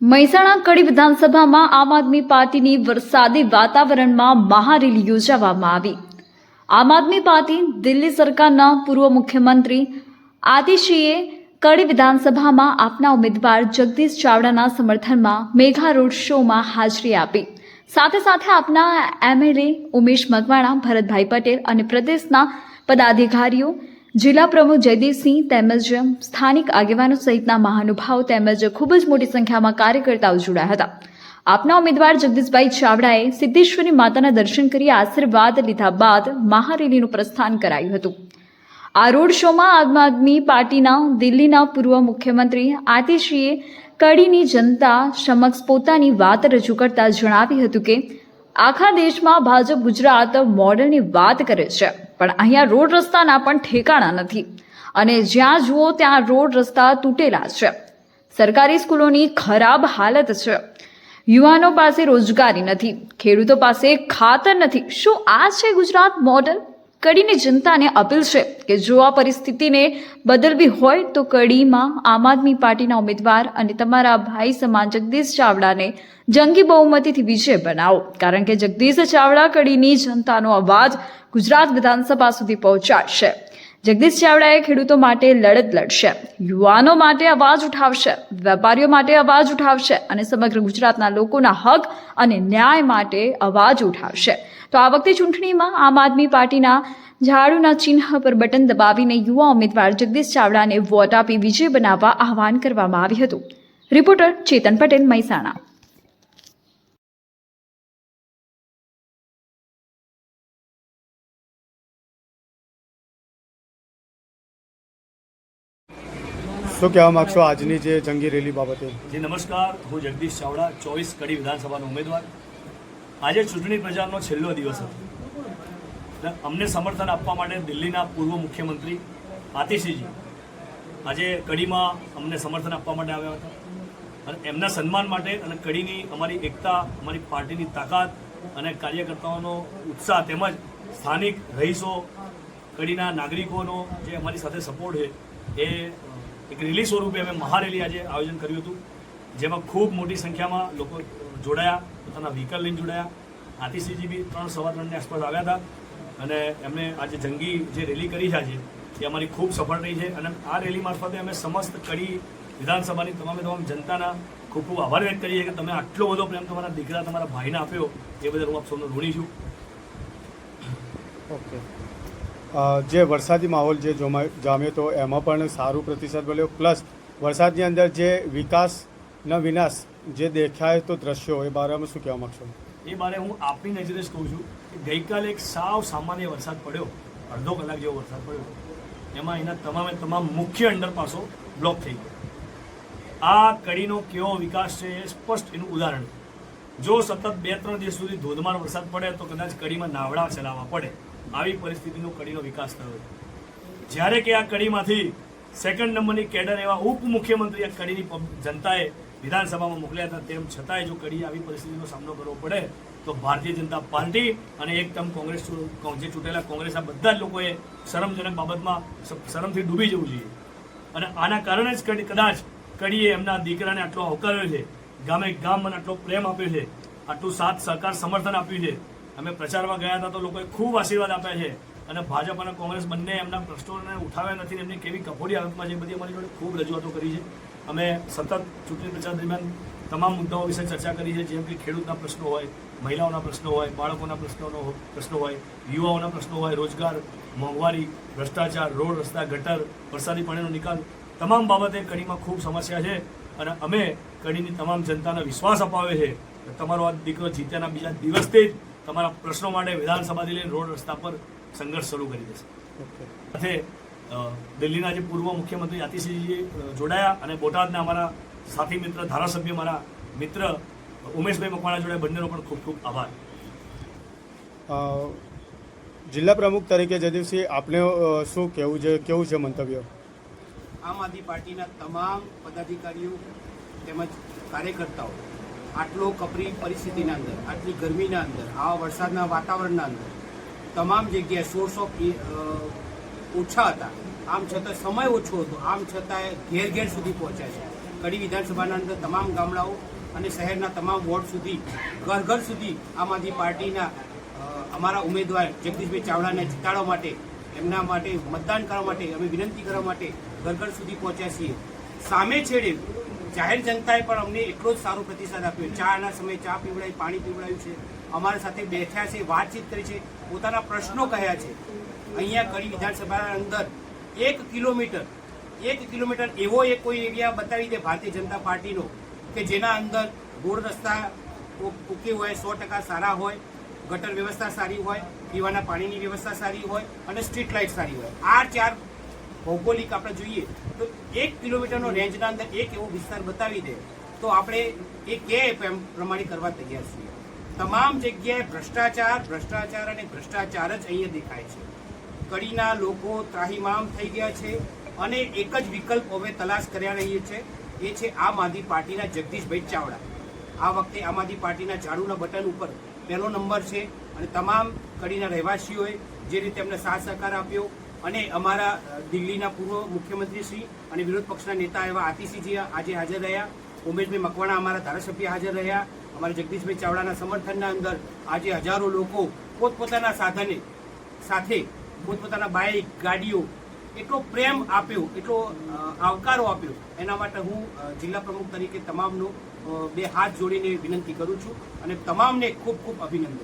મહેસાણા કડી વિધાનસભામાં આમ આદમી પાર્ટીની વરસાદી વાતાવરણમાં મહારેલી યોજવામાં આવી. આમ આદમી પાર્ટી દિલ્હી સરકારના પૂર્વ મુખ્યમંત્રી આતિશીએ કડી વિધાનસભામાં આપના ઉમેદવાર જગદીશ ચાવડાના સમર્થનમાં મેઘા રોડ શોમાં હાજરી આપી. સાથે સાથે આપના એમએલએ ઉમેશ મકવાણા, ભરતભાઈ પટેલ અને પ્રદેશના પદાધિકારીઓ જિલ્લા પ્રમુખ જયદીપસિંહ તેમજ સ્થાનિક આગેવાનો સહિતના મહાનુભાવો તેમજ ખૂબ જ મોટી સંખ્યામાં કાર્યકર્તાઓ જોડાયા હતા. આપના ઉમેદવાર જગદીશભાઈ ચાવડાએ સિદ્ધેશ્વરી માતાના દર્શન કરી આશીર્વાદ લીધા બાદ મહારેલીનું પ્રસ્થાન કરાયું હતું. આ રોડ શોમાં આમ આદમી પાર્ટીના દિલ્હીના પૂર્વ મુખ્યમંત્રી આતિશીએ કડીની જનતા સમક્ષ પોતાની વાત રજૂ કરતા જણાવ્યું હતું કે આખા દેશમાં ભાજપ ગુજરાત મોડલની વાત કરે છે. પણ અહીંયા રોડ રસ્તાના પણ ઠેકાણા નથી. અને જ્યાં જુઓ ત્યાં રોડ રસ્તા તૂટેલા છે. સરકારી સ્કૂલોની ખરાબ હાલત છે. યુવાનો પાસે રોજગારી નથી. ખેડૂતો પાસે ખાતર નથી. શું આ છે ગુજરાત મોડલ? કડીની જનતાને અપીલ છે કે જો આ પરિસ્થિતિને બદલવી હોય તો કડીમાં આમ આદમી પાર્ટીના ઉમેદવાર અને તમારા ભાઈ સમાન જગદીશ ચાવડાને જંગી બહુમતીથી વિજય બનાવો. કારણ કે જગદીશ ચાવડા કડીની જનતાનો અવાજ ગુજરાત વિધાનસભા સુધી પહોંચાડશે. જગદીશ ચાવડાએ ખેડૂતો માટે લડત લડશે. યુવાનો માટે અવાજ ઉઠાવશે. વેપારીઓ માટે અવાજ ઉઠાવશે. અને સમગ્ર ગુજરાતના લોકોના હક અને ન્યાય માટે અવાજ ઉઠાવશે. તો આ વખતે ચૂંટણીમાં આમ આદમી પાર્ટીના ઝાડુના ચિહ્ન પર બટન દબાવીને યુવા ઉમેદવાર જગદીશ ચાવડાને વોટ આપી વિજય બનાવવા આહવાન કરવામાં આવ્યું હતું. રિપોર્ટર ચેતન પટેલ મહેસાણા. શું કહેવા માગશો આજની જે જંગી રેલી બાબતે? જી, નમસ્કાર. હું જગદીશ ચાવડા, ચોવીસ કડી વિધાનસભાનો ઉમેદવાર. આજે ચૂંટણી પ્રચારનો છેલ્લો દિવસ હતો. અમને સમર્થન આપવા માટે દિલ્હીના પૂર્વ મુખ્યમંત્રી આતિશીજી આજે કડીમાં અમને સમર્થન આપવા માટે આવ્યા હતા. અને એમના સન્માન માટે અને કડીની અમારી એકતા, અમારી પાર્ટીની તાકાત અને કાર્યકર્તાઓનો ઉત્સાહ તેમજ સ્થાનિક રહીશો, કડીના નાગરિકોનો જે અમારી સાથે સપોર્ટ છે, એ એક રેલી સ્વરૂપે અમે મહારેલી આજે આયોજન કર્યું હતું, જેમાં ખૂબ મોટી સંખ્યામાં લોકો જોડાયા, પોતાના વ્હીકલ લઈને જોડાયા. આતિશીજી બી ત્રણ સવા ત્રણની આસપાસ આવ્યા હતા અને એમને આજે જંગી જે રેલી કરી છે આજે, એ અમારી ખૂબ સફળ રહી છે અને આ રેલી મારફતે અમે સમસ્ત કડી વિધાનસભાની તમામે તમામ જનતાના ખૂબ ખૂબ આભાર વ્યક્ત કરીએ કે તમે આટલો બધો પ્રેમ તમારા દીકરા, તમારા ભાઈને આપ્યો, એ બદલ હું આપ સૌનો ઋણી છું. ઓકે જે વરસાદી માહોલ જે જોમા- જામ્યો તો એમાં પણ સારું પ્રતિસાદ મળ્યો. પ્લસ વરસાદની અંદર જે વિકાસના વિનાશ જે દેખાય તો દ્રશ્યો એ બારામાં શું કહેવા માગશો? એ બારે હું આપની નજરે જ કહું છું કે ગઈકાલે એક સાવ સામાન્ય વરસાદ પડ્યો. અડધો કલાક જેવો વરસાદ પડ્યો. એમાં એના તમામે તમામ મુખ્ય અંડરપાસો બ્લોક થઈ ગયા. આ કડીનો કેવો વિકાસ છે એ સ્પષ્ટ એનું ઉદાહરણ. જો સતત બે ત્રણ દિવસ સુધી ધોધમાર વરસાદ પડે તો કદાચ કડીમાં નાવડા ચલાવવા પડે. આવી પરિસ્થિતિનો કડીનો વિકાસ થયો જ્યારે કે આ કડીમાંથી સેકન્ડ નંબરની કેડર એવા ઉપ મુખ્યમંત્રી આ કડીની જનતાએ વિધાનસભામાં મોકલ્યા હતા, તેમ છતાંય જો કડી આવી પરિસ્થિતિનો સામનો કરવો પડે, તો ભારતીય જનતા પાર્ટી અને એક ટર્મ કોંગ્રેસ જે ચૂંટેલા કોંગ્રેસના બધા જ લોકોએ શરમજનક બાબતમાં શરમથી ડૂબી જવું જોઈએ. અને આના કારણે જ કડી, કદાચ કડીએ એમના દીકરાને આટલો આવકાર્યો છે, ગામે ગામ મને આટલો પ્રેમ આપ્યો છે, આટલું સાથ સહકાર સમર્થન આપ્યું છે અમે પ્રચારમાં ગયા હતા તો લોકોએ ખૂબ આશીર્વાદ આપ્યા છે. અને ભાજપ અને કોંગ્રેસ બંને એમના પ્રશ્નોને ઉઠાવ્યા નથી, એમની કેવી કફોડી હાલતમાં છે બધી અમારી જોડે ખૂબ રજૂઆતો કરી છે. અમે સતત ચૂંટણી પ્રચાર દરમિયાન તમામ મુદ્દાઓ વિશે ચર્ચા કરી છે, જેમ કે ખેડૂતના પ્રશ્નો હોય, મહિલાઓના પ્રશ્નો હોય, બાળકોના પ્રશ્નોનો પ્રશ્નો હોય, યુવાઓના પ્રશ્નો હોય, રોજગાર, મોંઘવારી, ભ્રષ્ટાચાર, રોડ, રસ્તા, ગટર, વરસાદી પાણીનો નિકાલ, તમામ બાબતે કડીમાં ખૂબ સમસ્યા છે. અને અમે કડીની તમામ જનતાને વિશ્વાસ અપાવે છે તમારો આ દીકરો જીત્યાના બીજા દિવસથી જ તમારા પ્રશ્નો માટે વિધાનસભાથી લઈને રોડ રસ્તા પર સંઘર્ષ શરૂ કરી દેશે. સાથે દિલ્હીના જે પૂર્વ મુખ્યમંત્રી આતિશીજી જોડાયા અને બોટાદના અમારા સાથી મિત્ર ધારાસભ્ય મારા મિત્ર ઉમેશભાઈ મકવાણા જોડે બંનેનો પણ ખૂબ ખૂબ આભાર. જિલ્લા પ્રમુખ તરીકે જયદીપસિંહ આપને શું કહેવું છે કેવું છે મંતવ્ય? આમ આદમી પાર્ટીના તમામ પદાધિકારીઓ તેમજ કાર્યકર્તાઓ આટલો કપરી પરિસ્થિતિના અંદર, આટલી ગરમીના અંદર આવા વરસાદના વાતાવરણના અંદર, તમામ જગ્યાએ સોર્સ ઓફ ઓછા હતા. આમ છતાં સમય ઓછો હતો. આમ છતાંય ઘેર ઘેર સુધી પહોંચ્યા છે. કડી વિધાનસભાના અંદર તમામ ગામડાઓ અને શહેરના તમામ વોર્ડ સુધી, ઘર ઘર સુધી આમ આદમી પાર્ટીના અમારા ઉમેદવાર જગદીશભાઈ ચાવડાને જીતાડવા માટે, એમના માટે, મતદાન કરવા માટે, અમે વિનંતી કરવા માટે ઘર ઘર સુધી પહોંચ્યા છીએ. સામે છેડે જાહેર જનતાએ પણ અમને એટલો જ સારો પ્રતિસાદ આપ્યો. ચાના સમયે ચા પીવડાવી, પાણી પીવડાવ્યું છે. અમારા સાથે બેઠ્યા છે, વાતચીત કરી છે. પોતાના પ્રશ્નો કહ્યા છે. અહીંયા કડી વિધાનસભાના અંદર એક કિલોમીટર એક કિલોમીટર એવો એક કોઈ એરિયા બતાવી દે ભારતીય જનતા પાર્ટીનો કે જેના અંદર રોડ રસ્તા ઓકે હોય, સો ટકા સારા હોય, ગટર વ્યવસ્થા સારી હોય, પીવાના પાણીની વ્યવસ્થા સારી હોય અને સ્ટ્રીટ લાઇટ સારી હોય. આ ચાર ભૌગોલિક આપણે જોઈએ તો એક કિલોમીટરનો રેન્જના અંદર એક એવો વિસ્તાર બતાવી દે તો આપણે એ કે પ્રમાણે કરવા તૈયાર છીએ. તમામ જગ્યાએ ભ્રષ્ટાચાર ભ્રષ્ટાચાર અને ભ્રષ્ટાચાર જ અહીંયા દેખાય છે. કડીના લોકો ત્રાહીમામ થઈ ગયા છે અને એક જ વિકલ્પ હવે તલાશ કર્યા રહીએ છે, એ છે આમ આદમી પાર્ટીના જગદીશભાઈ ચાવડા. આ વખતે આમ આદમી પાર્ટીના ઝાડુના બટન ઉપર પહેલો નંબર છે અને તમામ કડીના રહેવાસીઓએ જે રીતે એમને સાથ સહકાર આપ્યો અને અમારા દિલ્હીના પૂર્વ મુખ્યમંત્રી શ્રી અને વિરોધ પક્ષના નેતા એવા આતિશીજી આજે હાજર રહ્યા. ઉમેશભાઈ મકવાણા અમારા ધારાસભ્ય હાજર રહ્યા. અમારા જગદીશભાઈ ચાવડાના સમર્થનના અંદર આજે હજારો લોકો પોતપોતાના સાધને સાથે પોતપોતાના બાઇક, ગાડીઓ એટલો પ્રેમ આપ્યો, એટલો આવકારો આપ્યો. એના માટે હું જિલ્લા પ્રમુખ તરીકે તમામનો બે હાથ જોડીને વિનંતી કરું છું અને તમામને ખૂબ ખૂબ અભિનંદન.